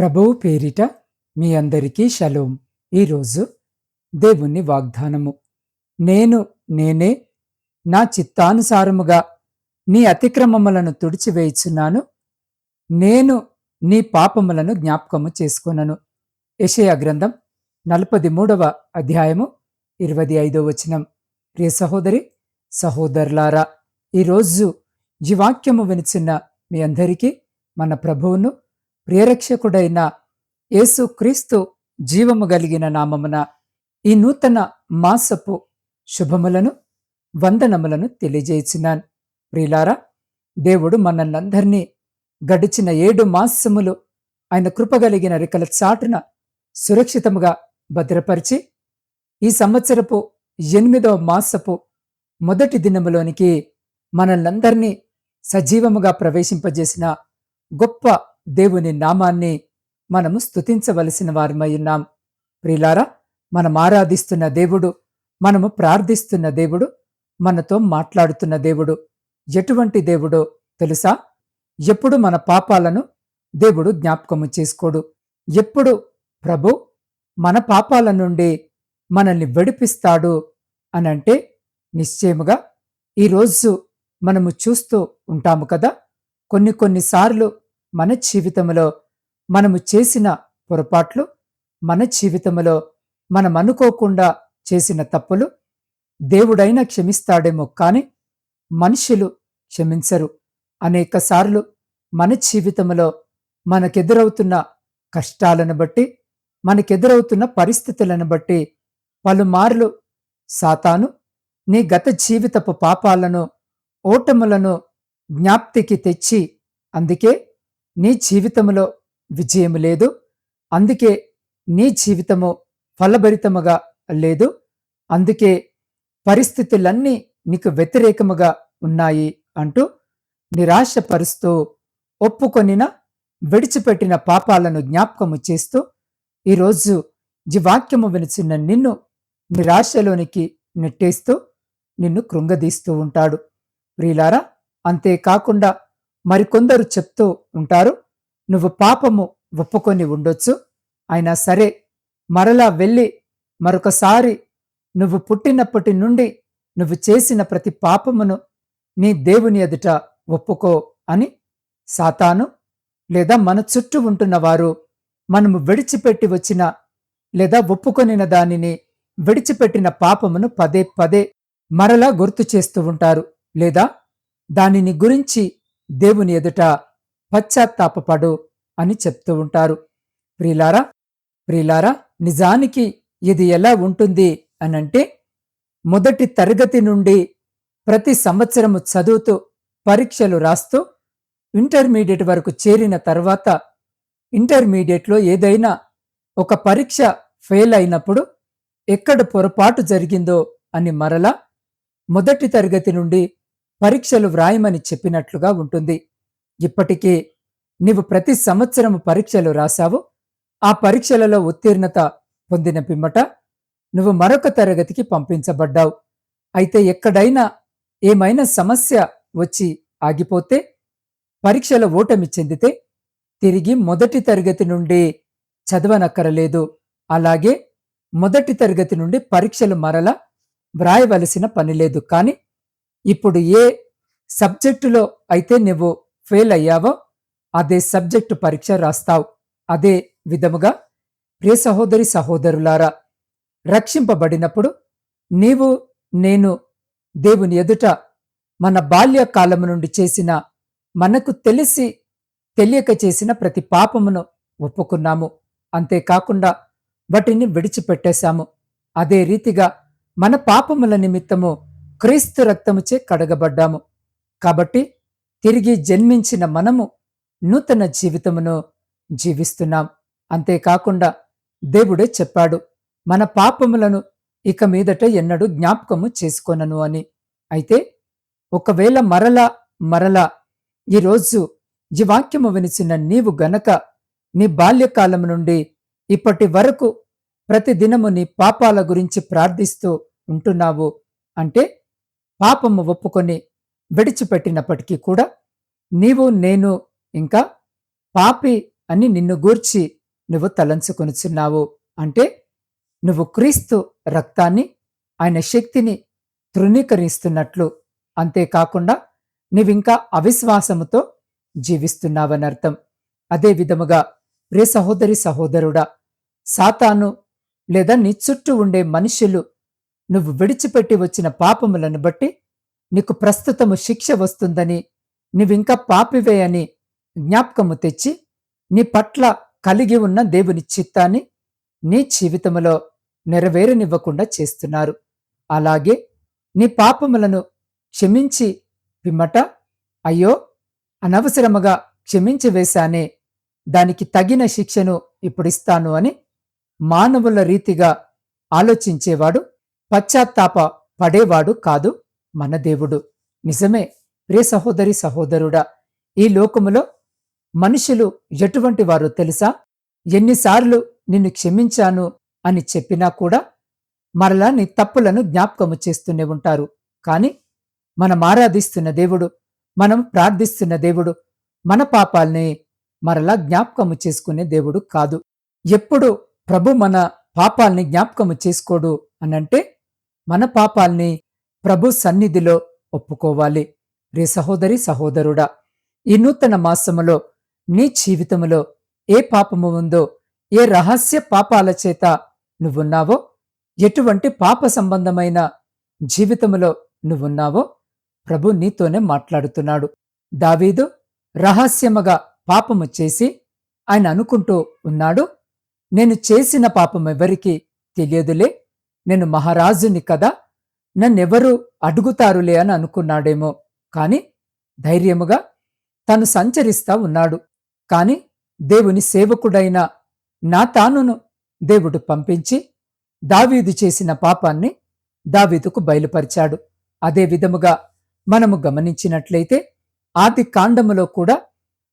ప్రభువు పేరిట మీ అందరికీ షలోం. ఈరోజు దేవుని వాగ్దానము. నేను నేనే నా చిత్తానుసారముగా నీ అతిక్రమములను తుడిచివేయుచున్నాను. నేను నీ పాపములను జ్ఞాపకము చేసుకొనను. యెషయా గ్రంథం నలపది మూడవ అధ్యాయము ఇరవై ఐదో వచనం. ప్రియ సహోదరి సహోదరులారా ఈరోజు జీవాక్యము వినిచిన్న మీ అందరికీ మన ప్రభువును ప్రేరక్షకుడైన యేసుక్రీస్తు జీవము కలిగిన నామమున ఈ నూతన మాసపు శుభములను వందనములను తెలియజేసినాను. ప్రియులారా దేవుడు మనల్నందరినీ గడిచిన ఏడు మాసములు ఆయన కృపగలిగిన రికల చాటున సురక్షితముగా భద్రపరిచి ఈ సంవత్సరపు ఎనిమిదవ మాసపు మొదటి దినములోనికి మనల్నందరినీ సజీవముగా ప్రవేశింపజేసిన గొప్ప దేవుని నామాన్ని మనము స్తుతించవలసిన వారమై ఉన్నాం. ప్రిలారా మనం ఆరాధిస్తున్న దేవుడు మనము ప్రార్థిస్తున్న దేవుడు మనతో మాట్లాడుతున్న దేవుడు ఎటువంటి దేవుడో తెలుసా? ఎప్పుడు మన పాపాలను దేవుడు జ్ఞాపకము చేసుకోడు. ఎప్పుడు ప్రభు మన పాపాల నుండి మనల్ని విడిపిస్తాడు అనంటే నిశ్చయముగా ఈరోజు మనము చూస్తూ ఉంటాము కదా. కొన్ని కొన్నిసార్లు మన జీవితంలో మనము చేసిన పొరపాట్లు మన జీవితంలో మనం అనుకోకుండా చేసిన తప్పులు దేవుడైనా క్షమిస్తాడేమో కానీ మనుషులు క్షమించరు. అనేకసార్లు మన జీవితంలో మనకెదురవుతున్న కష్టాలను బట్టి మనకెదురవుతున్న పరిస్థితులను బట్టి పలుమార్లు సాతాను నీ గత జీవితపు పాపాలను ఓటములను జ్ఞాప్తికి తెచ్చి అందుకే నీ జీవితంలో విజయం లేదు. అందుకే నీ జీవితము ఫలభరితముగా లేదు. అందుకే పరిస్థితులన్నీ నీకు వ్యతిరేకముగా ఉన్నాయి అంటూ నిరాశపరుస్తూ ఒప్పుకొనిన విడిచిపెట్టిన పాపాలను జ్ఞాపకము చేస్తూ ఈరోజు జీవాక్యము వినిచిన నిన్ను నిరాశలోనికి నెట్టేస్తూ నిన్ను కృంగదీస్తూ ఉంటాడు. ప్రియులారా అంతేకాకుండా మరికొందరు చెప్తూ ఉంటారు నువ్వు పాపము ఒప్పుకొని ఉండొచ్చు. అయినా సరే మరలా వెళ్ళి మరొకసారి నువ్వు పుట్టినప్పటి నుండి నువ్వు చేసిన ప్రతి పాపమును నీ దేవుని ఎదుట ఒప్పుకో అని సాతాను లేదా మన చుట్టూ ఉంటున్న వారు మనము విడిచిపెట్టి వచ్చిన లేదా ఒప్పుకొనిన దానిని విడిచిపెట్టిన పాపమును పదే పదే మరలా గుర్తు చేస్తూ ఉంటారు లేదా దానిని గురించి దేవుని ఎదుట పశ్చాత్తాపపడు అని చెప్తూ ఉంటారు. ప్రిలారా ప్రిలారా నిజానికి ఇది ఎలా ఉంటుంది అనంటే మొదటి తరగతి నుండి ప్రతి సంవత్సరము చదువుతూ పరీక్షలు రాస్తూ ఇంటర్మీడియట్ వరకు చేరిన తర్వాత ఇంటర్మీడియట్లో ఏదైనా ఒక పరీక్ష ఫెయిల్ అయినప్పుడు ఎక్కడ పొరపాటు జరిగిందో అని మరలా మొదటి తరగతి నుండి పరీక్షలు వ్రాయమని చెప్పినట్లుగా ఉంటుంది. ఇప్పటికీ నీవు ప్రతి సంవత్సరము పరీక్షలు రాశావు. ఆ పరీక్షలలో ఉత్తీర్ణత పొందిన పిమ్మట నువ్వు మరొక తరగతికి పంపించబడ్డావు. అయితే ఎక్కడైనా ఏమైనా సమస్య వచ్చి ఆగిపోతే పరీక్షల ఓటమి చెందితే తిరిగి మొదటి తరగతి నుండి చదవనక్కరలేదు. అలాగే మొదటి తరగతి నుండి పరీక్షలు మరల వ్రాయవలసిన పనిలేదు కానీ ఇప్పుడు ఏ సబ్జెక్టులో అయితే నువ్వు ఫెయిల్ అయ్యావో అదే సబ్జెక్టు పరీక్ష రాస్తావు. అదే విధముగా ప్రియ సహోదరి సహోదరులారా రక్షింపబడినప్పుడు నీవు నేను దేవుని ఎదుట మన బాల్యకాలము నుండి చేసిన మనకు తెలిసి తెలియక చేసిన ప్రతి పాపమును ఒప్పుకున్నాము. అంతేకాకుండా వాటిని విడిచిపెట్టేశాము. అదే రీతిగా మన పాపముల నిమిత్తము క్రీస్తు రక్తముచే కడగబడ్డాము. కాబట్టి తిరిగి జన్మించిన మనము నూతన జీవితమును జీవిస్తున్నాం. అంతేకాకుండా దేవుడే చెప్పాడు మన పాపములను ఇక మీదట ఎన్నడూ జ్ఞాపకము చేసుకొనను అని. అయితే ఒకవేళ మరలా మరలా ఈరోజు ఈ వాక్యము వినిచిన నీవు గనక నీ బాల్యకాలం నుండి ఇప్పటి వరకు ప్రతిదినము నీ పాపాల గురించి ప్రార్థిస్తూ ఉంటున్నావు అంటే పాపము ఒప్పుకొని విడిచిపెట్టినప్పటికీ కూడా నీవు నేను ఇంకా పాపి అని నిన్ను గూర్చి నువ్వు తలంచుకొనుచున్నావు. అంటే నువ్వు క్రీస్తు రక్తాన్ని ఆయన శక్తిని తృణీకరిస్తున్నట్లు. అంతేకాకుండా నీవింకా అవిశ్వాసముతో జీవిస్తున్నావని అర్థం అదే విధముగా ప్రియ సహోదరి సహోదరుడా సాతాను లేదా నీ చుట్టూ ఉండే మనుషులు నువ్వు విడిచిపెట్టి వచ్చిన పాపములను బట్టి నీకు ప్రస్తుతము శిక్ష వస్తుందని నీవింకా పాపివే అని జ్ఞాపకము తెచ్చి నీ పట్ల కలిగి ఉన్న దేవుని చిత్తాన్ని నీ జీవితములో నెరవేరనివ్వకుండా చేస్తున్నారు. అలాగే నీ పాపములను క్షమించి పిమ్మట అయ్యో అనవసరముగా క్షమించి వేశానే దానికి తగిన శిక్షను ఇప్పుడిస్తాను అని మానవుల రీతిగా ఆలోచించేవాడు పశ్చాత్తాప పడేవాడు కాదు మన దేవుడు. నిజమే ప్రియ సహోదరి సహోదరుడా ఈ లోకములో మనుషులు ఎటువంటి వారు తెలుసా? ఎన్నిసార్లు నిన్ను క్షమించాను అని చెప్పినా కూడా మరలా నీ తప్పులను జ్ఞాపకము చేస్తూనే ఉంటారు. కాని మనం ఆరాధిస్తున్న దేవుడు మనం ప్రార్థిస్తున్న దేవుడు మన పాపాల్ని మరలా జ్ఞాపకము చేసుకునే దేవుడు కాదు. ఎప్పుడు ప్రభు మన పాపాల్ని జ్ఞాపకము చేసుకోడు అనంటే మన పాపాల్ని ప్రభు సన్నిధిలో ఒప్పుకోవాలి. రే సహోదరి సహోదరుడా ఈ నూతన మాసములో నీ జీవితములో ఏ పాపము ఉందో ఏ రహస్య పాపాల చేత నువ్వున్నావో ఎటువంటి పాప సంబంధమైన జీవితములో నువ్వున్నావో ప్రభు నీతోనే మాట్లాడుతున్నాడు. దావీదు రహస్యముగా పాపము చేసి ఆయన అనుకుంటూ ఉన్నాడు నేను చేసిన పాపం ఎవరికీ తెలియదులే నేను మహారాజుని కదా నన్నెవరు అడుగుతారులే అని అనుకున్నాడేమో. కాని ధైర్యముగా తను సంచరిస్తా ఉన్నాడు. కాని దేవుని సేవకుడైన నా తానును దేవుడు పంపించి దావీదు చేసిన పాపాన్ని దావీదుకు బయలుపరిచాడు. అదే విధముగా మనము గమనించినట్లయితే ఆది కాండములో కూడా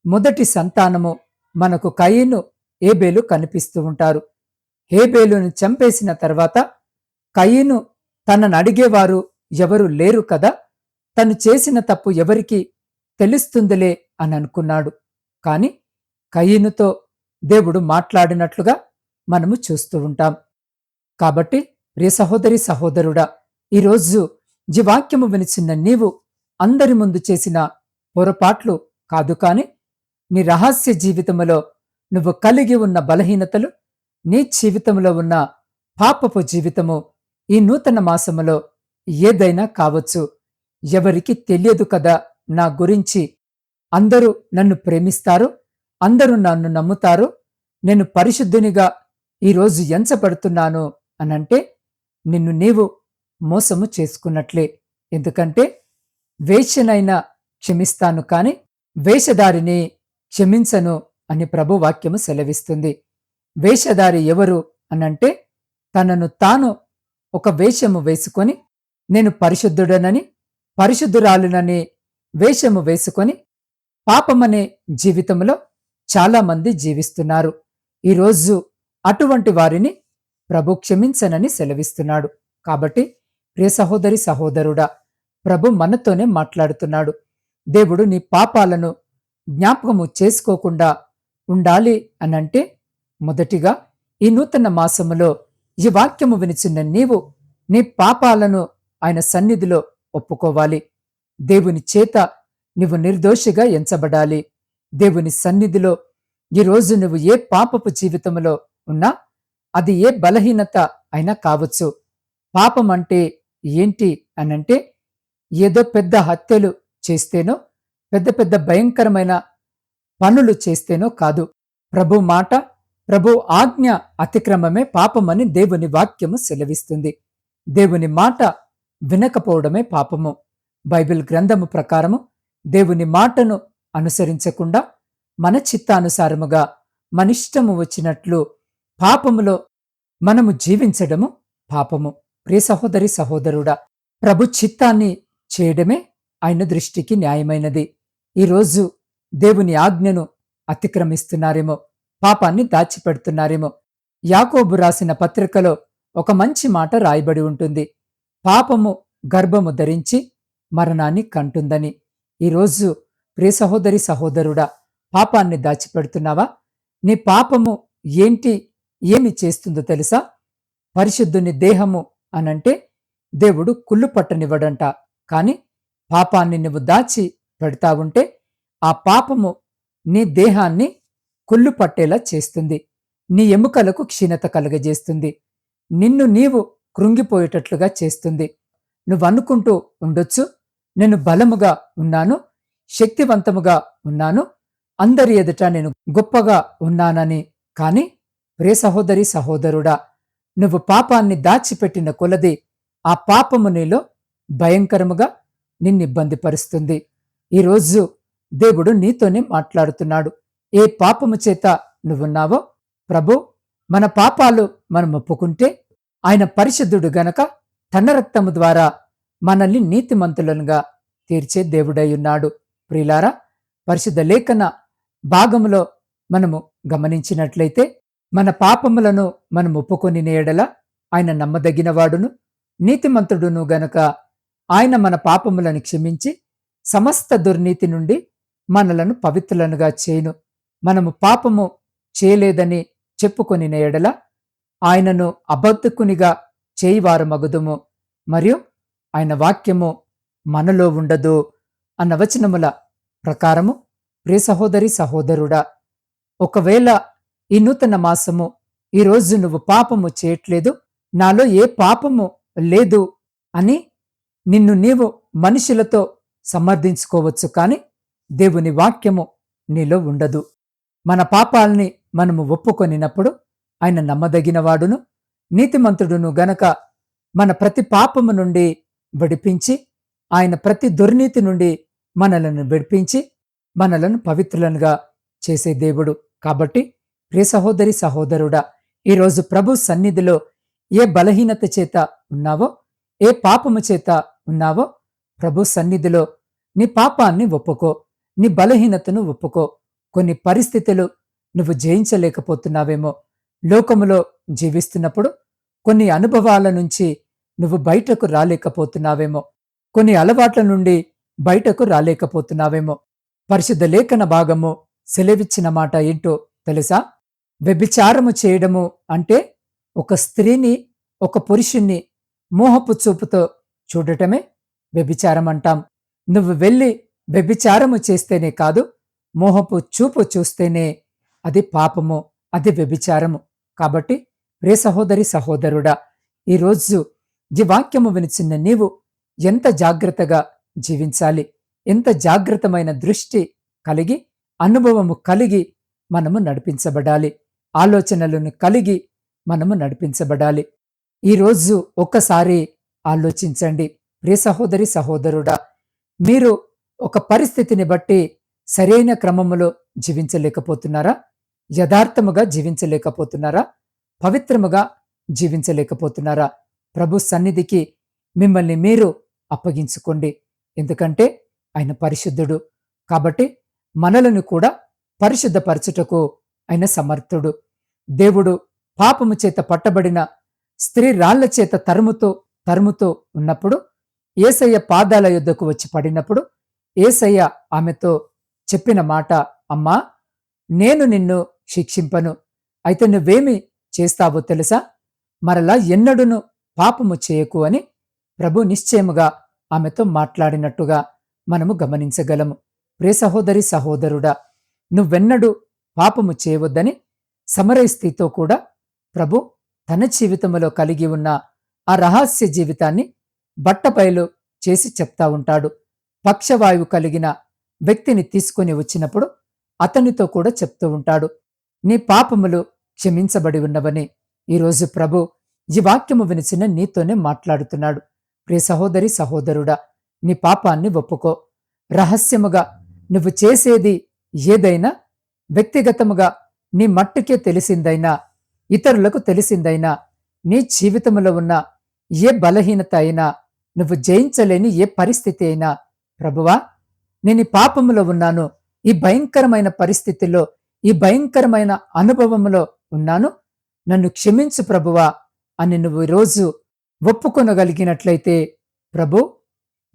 మొదటి సంతానము మనకు కయ్యను ఏబేలు కనిపిస్తూ ఉంటారు. హేబేలును చంపేసిన తర్వాత కయ్యను తనను అడిగేవారు ఎవరు లేరు కదా? తను చేసిన తప్పు ఎవరికి తెలుస్తుందిలే అని అనుకున్నాడు. కాని కయ్యనుతో దేవుడు మాట్లాడినట్లుగా మనము చూస్తూ ఉంటాం. కాబట్టి ప్రియ సహోదరి సహోదరుడా ఈరోజు జీవాక్యము వినిచిన నీవు అందరి ముందు చేసిన పొరపాట్లు కాదు కాని నీ రహస్య జీవితములో నువ్వు కలిగి ఉన్న బలహీనతలు నీ జీవితంలో ఉన్న పాపపు జీవితము ఈ నూతన మాసములో ఏదైనా కావచ్చు. ఎవరికి తెలియదు కదా నా గురించి. అందరూ నన్ను ప్రేమిస్తారు. అందరూ నన్ను నమ్ముతారు. నేను పరిశుద్ధునిగా ఈరోజు ఎంచబడుతున్నాను అనంటే నిన్ను నీవు మోసము చేసుకున్నట్లే. ఎందుకంటే వేశ్యనైనా క్షమిస్తాను కాని వేషధారిని క్షమించను అని ప్రభు వాక్యము సెలవిస్తుంది. వేషధారి ఎవరు అనంటే తనను తాను ఒక వేషము వేసుకొని నేను పరిశుద్ధుడనని పరిశుద్ధురాలునని వేషము వేసుకొని పాపమనే జీవితంలో చాలామంది జీవిస్తున్నారు. ఈరోజు అటువంటి వారిని ప్రభు క్షమించనని సెలవిస్తున్నాడు. కాబట్టి ప్రియ సహోదరి సహోదరుడా ప్రభు మనతోనే మాట్లాడుతున్నాడు. దేవుడు నీ పాపాలను జ్ఞాపకము చేసుకోకుండా ఉండాలి అనంటే మొదటిగా ఈ నూతన మాసములో ఈ వాక్యము వినిచిన నీవు నీ పాపాలను ఆయన సన్నిధిలో ఒప్పుకోవాలి. దేవుని చేత నువ్వు నిర్దోషిగా ఎంచబడాలి. దేవుని సన్నిధిలో ఈరోజు నువ్వు ఏ పాపపు జీవితంలో ఉన్నా అది ఏ బలహీనత అయినా కావచ్చు. పాపం అంటే ఏంటి అనంటే ఏదో పెద్ద హత్యలు చేస్తేనో పెద్ద పెద్ద భయంకరమైన పనులు చేస్తేనో కాదు. ప్రభు మాట ప్రభు ఆజ్ఞ అతిక్రమమే పాపమని దేవుని వాక్యము సెలవిస్తుంది. దేవుని మాట వినకపోవడమే పాపము. బైబిల్ గ్రంథము ప్రకారము దేవుని మాటను అనుసరించకుండా మన చిత్తానుసారముగా మనిష్టము వచ్చినట్లు పాపములో మనము జీవించడము పాపము. ప్రియ సహోదరి సహోదరుడా ప్రభు చిత్తాన్ని చేయడమే ఆయన దృష్టికి న్యాయమైనది. ఈరోజు దేవుని ఆజ్ఞను అతిక్రమిస్తున్నారేమో పాపాన్ని దాచిపెడుతున్నారేమో. యాకోబు రాసిన పత్రికలో ఒక మంచి మాట రాయబడి ఉంటుంది. పాపము గర్భము ధరించి మరణాన్ని కంటుందని. ఈరోజు ప్రియ సహోదరి సహోదరుడా పాపాన్ని దాచిపెడుతున్నావా? నీ పాపము ఏంటి? ఏమి చేస్తుందో తెలుసా? పరిశుద్ధుని దేహము అనంటే దేవుడు కుళ్ళు పట్టనివ్వడంట. కాని పాపాన్ని నువ్వు దాచి పెడతా ఉంటే ఆ పాపము నీ దేహాన్ని కుళ్ళు పట్టేలా చేస్తుంది. నీ ఎముకలకు క్షీణత కలుగజేస్తుంది. నిన్ను నీవు కృంగిపోయేటట్లుగా చేస్తుంది. నువ్వు అనుకుంటూ ఉండొచ్చు. నేను బలముగా ఉన్నాను. శక్తివంతముగా ఉన్నాను. అందరి ఎదుట నేను గొప్పగా ఉన్నానని. కాని ప్రే సహోదరి సహోదరుడా నువ్వు పాపాన్ని దాచిపెట్టిన కొలది ఆ పాపము నీలో భయంకరముగా నిన్నిబ్బంది పరుస్తుంది. ఈరోజు దేవుడు నీతోనే మాట్లాడుతున్నాడు. ఏ పాపము చేత నువ్వున్నావో ప్రభు మన పాపాలు మనం ఒప్పుకుంటే ఆయన పరిశుద్ధుడు గనక తన రక్తము ద్వారా మనల్ని నీతిమంతులనుగా తీర్చే దేవుడై ఉన్నాడు. ప్రిలారా పరిశుద్ధ లేఖన భాగములో మనము గమనించినట్లయితే మన పాపములను మనం ఒప్పుకొని నేడల ఆయన నమ్మదగినవాడును నీతిమంతుడును గనక ఆయన మన పాపములను క్షమించి సమస్త దుర్నీతి నుండి మనలను పవిత్రులనుగా చేయును. మనము పాపము చేయలేదని చెప్పుకొని నేడల ఆయనను అబద్ధకునిగా చేయివారు మగుదుము మరియు ఆయన వాక్యము మనలో ఉండదు అన్న వచనముల ప్రకారము ప్రియ సహోదరి సహోదరుడా ఒకవేళ ఈ నూతన మాసము ఈరోజు నువ్వు పాపము చేయట్లేదు నాలో ఏ పాపము లేదు అని నిన్ను నీవు మనుషులతో సమర్థించుకోవచ్చు కాని దేవుని వాక్యము నీలో ఉండదు. మన పాపాల్ని మనము ఒప్పుకొనినప్పుడు ఆయన నమ్మదగినవాడును నీతిమంతుడును గనక మన ప్రతి పాపము నుండి విడిపించి ఆయన ప్రతి దుర్నీతి నుండి మనలను విడిపించి మనలను పవిత్రులనుగా చేసే దేవుడు. కాబట్టి ప్రియ సహోదరి సహోదరుడా ఈరోజు ప్రభు సన్నిధిలో ఏ బలహీనత చేత ఉన్నావో ఏ పాపము చేత ఉన్నావో ప్రభు సన్నిధిలో నీ పాపాన్ని ఒప్పుకో నీ బలహీనతను ఒప్పుకో. కొన్ని పరిస్థితులు నువ్వు జయించలేకపోతున్నావేమో. లోకములో జీవిస్తున్నప్పుడు కొన్ని అనుభవాల నుంచి నువ్వు బయటకు రాలేకపోతున్నావేమో. కొన్ని అలవాట్ల నుండి బయటకు రాలేకపోతున్నావేమో. పరిశుద్ధ లేఖన భాగము సెలవిచ్చిన మాట ఏంటో తెలుసా? వ్యభిచారము చేయడము అంటే ఒక స్త్రీని ఒక పురుషుణ్ణి మోహపు చూపుతో చూడటమే వ్యభిచారం అంటాం నువ్వు వెళ్ళి వ్యభిచారము చేస్తేనే కాదు మోహపు చూపు చూస్తేనే అది పాపము అది వ్యభిచారము. కాబట్టి ప్రే సహోదరి సహోదరుడా ఈరోజు ఈ వాక్యము వినిచిన నీవు ఎంత జాగ్రత్తగా జీవించాలి? ఎంత జాగ్రత్తమైన దృష్టి కలిగి అనుభవము కలిగి మనము నడిపించబడాలి? ఆలోచనలను కలిగి మనము నడిపించబడాలి? ఈరోజు ఒక్కసారి ఆలోచించండి. ప్రియ సహోదరి సహోదరుడా మీరు ఒక పరిస్థితిని బట్టి సరైన క్రమములో జీవించలేకపోతున్నారా? యథార్థముగా జీవించలేకపోతున్నారా? పవిత్రముగా జీవించలేకపోతున్నారా? ప్రభు సన్నిధికి మిమ్మల్ని మీరు అప్పగించుకోండి. ఎందుకంటే ఆయన పరిశుద్ధుడు. కాబట్టి మనలను కూడా పరిశుద్ధపరచుటకు ఆయన సమర్థుడు. దేవుడు పాపము చేత పట్టబడిన స్త్రీ రాళ్ళ చేత తరుముతో తరుముతో ఉన్నప్పుడు ఏసయ్య పాదాల యుద్ధకు వచ్చి పడినప్పుడు ఏసయ్య ఆమెతో చెప్పిన మాట అమ్మా నేను నిన్ను శిక్షింపను. అయితే నువ్వేమి చేస్తావో తెలుసా? మరలా ఎన్నడును పాపము చేయకు అని ప్రభు నిశ్చయముగా ఆమెతో మాట్లాడినట్టుగా మనము గమనించగలము. ప్రే సహోదరి సహోదరుడా నువ్వెన్నడూ పాపము చేయవద్దని సమరస్థితితో కూడా ప్రభు తన జీవితంలో కలిగి ఉన్న ఆ రహస్య జీవితాన్ని బట్టబయలు చేసి చెప్తా ఉంటాడు. పక్షవాయువు కలిగిన వ్యక్తిని తీసుకుని వచ్చినప్పుడు అతనితో కూడా చెప్తూ ఉంటాడు. నీ పాపములు క్షమించబడి ఉన్నవని. ఈరోజు ప్రభు ఈ వాక్యము వినిచిన నీతోనే మాట్లాడుతున్నాడు. ప్రియ సహోదరి సహోదరుడా నీ పాపాన్ని ఒప్పుకో. రహస్యముగా నువ్వు చేసేది ఏదైనా వ్యక్తిగతముగా నీ మట్టుకే తెలిసిందైనా ఇతరులకు తెలిసిందైనా నీ జీవితంలో ఉన్న ఏ బలహీనత అయినా నువ్వు జయించలేని ఏ పరిస్థితి అయినా ప్రభువా నేను ఈ పాపములో ఉన్నాను. ఈ భయంకరమైన పరిస్థితిలో ఈ భయంకరమైన అనుభవంలో ఉన్నాను. నన్ను క్షమించు ప్రభువా అని నువ్వు ఈరోజు ఒప్పుకొనగలిగినట్లయితే ప్రభు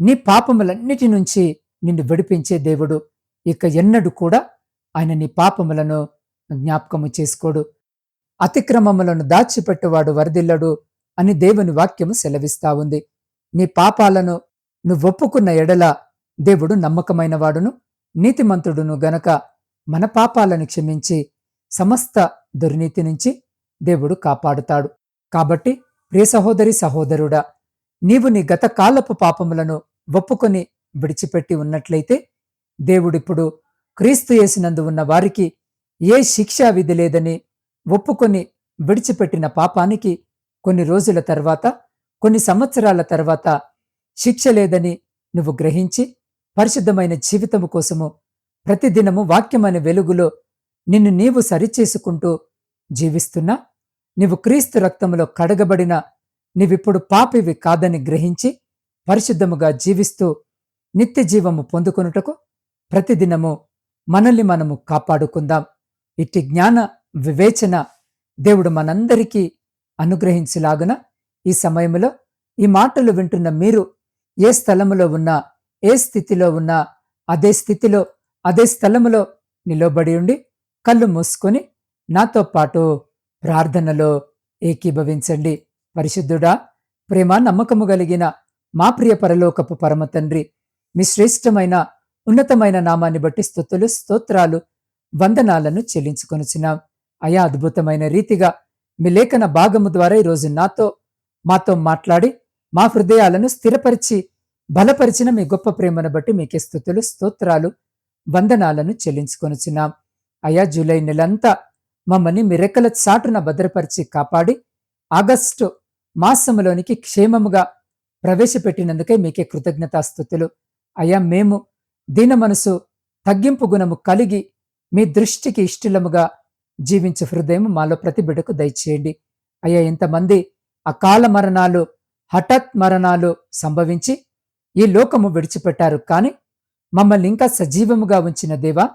నీ పాపములన్నిటి నుంచి నిన్ను విడిపించే దేవుడు. ఇక ఎన్నడూ కూడా ఆయన నీ పాపములను జ్ఞాపకము చేసుకోడు. అతిక్రమములను దాచిపెట్టువాడు వరదిల్లడు అని దేవుని వాక్యము సెలవిస్తా ఉంది. నీ పాపాలను నువ్వు ఒప్పుకున్న ఎడల దేవుడు నమ్మకమైనవాడును నీతిమంతుడును గనక మన పాపాలను క్షమించి సమస్త దుర్నీతి నుంచి దేవుడు కాపాడుతాడు. కాబట్టి ప్రియ సహోదరి సహోదరుడా నీవు నీ గత కాలపు పాపములను ఒప్పుకొని విడిచిపెట్టి ఉన్నట్లయితే దేవుడిప్పుడు క్రీస్తు యేసినందు ఉన్న వారికి ఏ శిక్షా విధి లేదని ఒప్పుకొని విడిచిపెట్టిన పాపానికి కొన్ని రోజుల తర్వాత కొన్ని సంవత్సరాల తర్వాత శిక్ష లేదని నువ్వు గ్రహించి పరిశుద్ధమైన జీవితము కోసము ప్రతిదినము వాక్యమైన వెలుగులో నిన్ను నీవు సరిచేసుకుంటూ జీవిస్తున్నా. నీవు క్రీస్తు రక్తములో కడగబడిన నీవిప్పుడు పాపివి కాదని గ్రహించి పరిశుద్ధముగా జీవిస్తూ నిత్య జీవము పొందుకొనుటకు ప్రతిదినము మనల్ని మనము కాపాడుకుందాం. ఇట్టి జ్ఞాన వివేచన దేవుడు మనందరికీ అనుగ్రహించులాగున ఈ సమయంలో ఈ మాటలు వింటున్న మీరు ఏ స్థలములో ఉన్నా ఏ స్థితిలో ఉన్నా అదే స్థితిలో అదే స్థలములో నిలబడి ఉండి కళ్ళు మూసుకొని నాతో పాటు ప్రార్థనలో ఏకీభవించండి. పరిశుద్ధుడా ప్రేమ నమ్మకము కలిగిన మా ప్రియ పరలోకపు పరమ తండ్రి మీ శ్రేష్టమైన ఉన్నతమైన నామాన్ని బట్టి స్థుతులు స్తోత్రాలు వందనాలను చెల్లించుకొనుచున్నాం. అయా అద్భుతమైన రీతిగా మీ లేఖన భాగము ద్వారా ఈరోజు నాతో మాతో మాట్లాడి మా హృదయాలను స్థిరపరిచి బలపరిచిన మీ గొప్ప ప్రేమను బట్టి మీకే స్థుతులు స్తోత్రాలు వందనాలను చెల్లించుకొనిచున్నాం. అయా జూలై నెలంతా మమ్మల్ని మీ రెక్కల చాటున భద్రపరిచి కాపాడి ఆగస్టు మాసములోనికి క్షేమముగా ప్రవేశపెట్టినందుకే మీకే కృతజ్ఞతాస్థుతులు అయా మేము దీన మనసు తగ్గింపు గుణము కలిగి మీ దృష్టికి ఇష్టలముగా జీవించే హృదయం మాలో ప్రతిబిడకు దయచేయండి. అయ్యా ఇంతమంది అకాల మరణాలు హఠాత్ మరణాలు సంభవించి ఈ లోకము విడిచిపెట్టారు. కాని మమ్మల్ని ఇంకా సజీవముగా ఉంచిన దేవా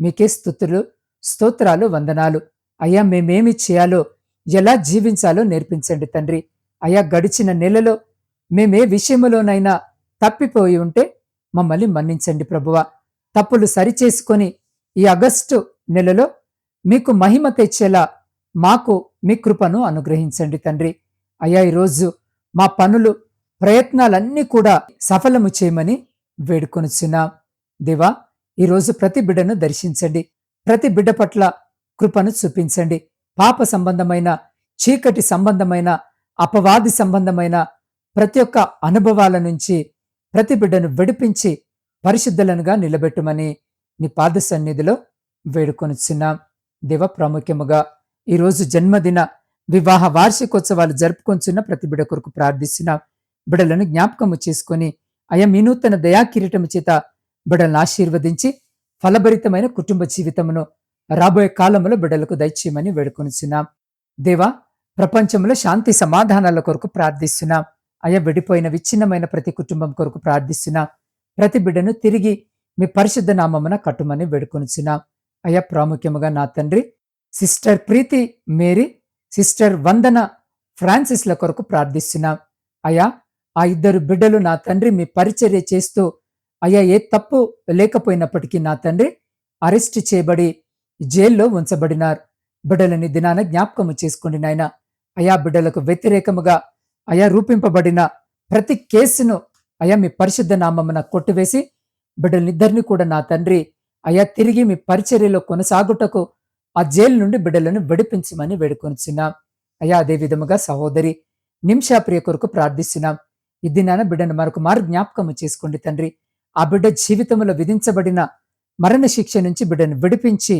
మీకే స్థుతులు స్తోత్రాలు వందనాలు. అయ్యా మేమేమి చేయాలో ఎలా జీవించాలో నేర్పించండి తండ్రి. అయ్యా గడిచిన నెలలో మేమే విషయములోనైనా తప్పిపోయి ఉంటే మమ్మల్ని మన్నించండి ప్రభువ. తప్పులు సరిచేసుకొని ఈ ఆగస్టు నెలలో మీకు మహిమ తెచ్చేలా మాకు మీ కృపను అనుగ్రహించండి తండ్రి. అయ్యా ఈరోజు మా పనులు ప్రయత్నాలన్నీ కూడా సఫలము చేయమని వేడుకొనుచున్నాం. దేవా ఈరోజు ప్రతి బిడ్డను దర్శించండి. ప్రతి బిడ్డ పట్ల కృపను చూపించండి. పాప సంబంధమైన చీకటి సంబంధమైన అపవాది సంబంధమైన ప్రతి ఒక్క అనుభవాల నుంచి ప్రతి బిడ్డను విడిపించి పరిశుద్ధులనుగా నిలబెట్టమని నీ పాద సన్నిధిలో వేడుకొనిచున్నాం. దేవ ప్రాముఖ్యముగా ఈరోజు జన్మదిన వివాహ వార్షికోత్సవాలు జరుపుకొంచున్న ప్రతి బిడ్డ కొరకు ప్రార్థిస్తున్నాం. బిడలను జ్ఞాపకము చేసుకొని అయ మీ దయాకిరీటము చేత బిడలను ఆశీర్వదించి ఫలభరితమైన కుటుంబ జీవితమును రాబోయే కాలంలో బిడలకు దయచేయమని వేడుకొనిచున్నాం. దేవా ప్రపంచంలో శాంతి సమాధానాల కొరకు ప్రార్థిస్తున్నాం. అయ విడిపోయిన విచ్ఛిన్నమైన ప్రతి కుటుంబం కొరకు ప్రార్థిస్తున్నాం. ప్రతి బిడ్డను తిరిగి మీ పరిశుద్ధ నామమున కట్టుమని వేడుకొనిచున్నాం. అయ్యా ప్రాముఖ్యముగా నా తండ్రి sister Preethi Mary sister Vandana ఫ్రాన్సిస్ల కొరకు ప్రార్థిస్తున్నాం. అయా ఆ ఇద్దరు బిడ్డలు నా తండ్రి మీ పరిచర్య చేస్తూ అయ్యా ఏ తప్పు లేకపోయినప్పటికీ నా తండ్రి అరెస్ట్ చేయబడి జైల్లో ఉంచబడినారు. బిడ్డలని దినాన జ్ఞాపకము చేసుకోండి నాయన. అయా బిడ్డలకు వ్యతిరేకముగా అయా రూపింపబడిన ప్రతి కేసును అయా మీ పరిశుద్ధ నామమున కొట్టివేసి బిడ్డలనిద్దరిని కూడా నా తండ్రి అయా తిరిగి మీ పరిచర్యలో కొనసాగుటకు ఆ జైలు నుండి బిడ్డలను విడిపించమని వేడుకొనిచున్నాం. అయా అదే విధముగా సహోదరి నిమిషాప్రియ కొరకు ప్రార్థిస్తున్నాం. ఇది నాన్న బిడ్డను మరొక మారు జ్ఞాపకము చేసుకోండి తండ్రి. ఆ బిడ్డ జీవితంలో విధించబడిన మరణ శిక్ష నుంచి బిడ్డను విడిపించి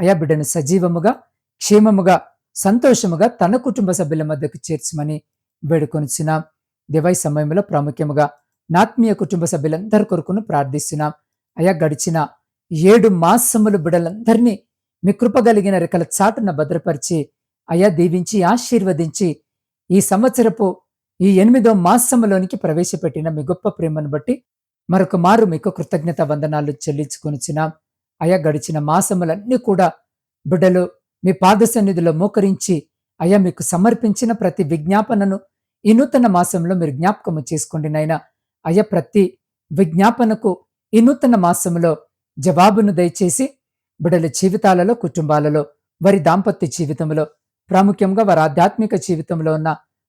అయా బిడ్డను సజీవముగా క్షేమముగా సంతోషముగా తన కుటుంబ సభ్యుల మధ్యకు చేర్చమని వేడుకొనిచున్నాం. దివై సమయంలో ప్రాముఖ్యముగా నాత్మీయ కుటుంబ సభ్యులందరి కొరకును ప్రార్థిస్తున్నాం. అయా గడిచిన ఏడు మాసములు బిడలందరినీ మీ కృప కలిగిన రెక్కల చాటున భద్రపరిచి అయా దీవించి ఆశీర్వదించి ఈ సంవత్సరపు ఈ ఎనిమిదో మాసములోనికి ప్రవేశపెట్టిన మీ గొప్ప ప్రేమను బట్టి మరొక మారు మీకు కృతజ్ఞత వందనాలు చెల్లించుకొనిచ్చిన అయా గడిచిన మాసములన్నీ కూడా బిడ్డలు మీ పాద సన్నిధిలో మోకరించి అయా మీకు సమర్పించిన ప్రతి విజ్ఞాపనను ఈ నూతన మాసంలో మీరు జ్ఞాపకము చేసుకోండి నాయన. అయ్యా ప్రతి విజ్ఞాపనకు ఈ నూతన మాసంలో జవాబును దయచేసి బిడల జీవితాలలో కుటుంబాలలో వారి దాంపత్య జీవితంలో ప్రాముఖ్యంగా వారి ఆధ్యాత్మిక జీవితంలో ఉన్న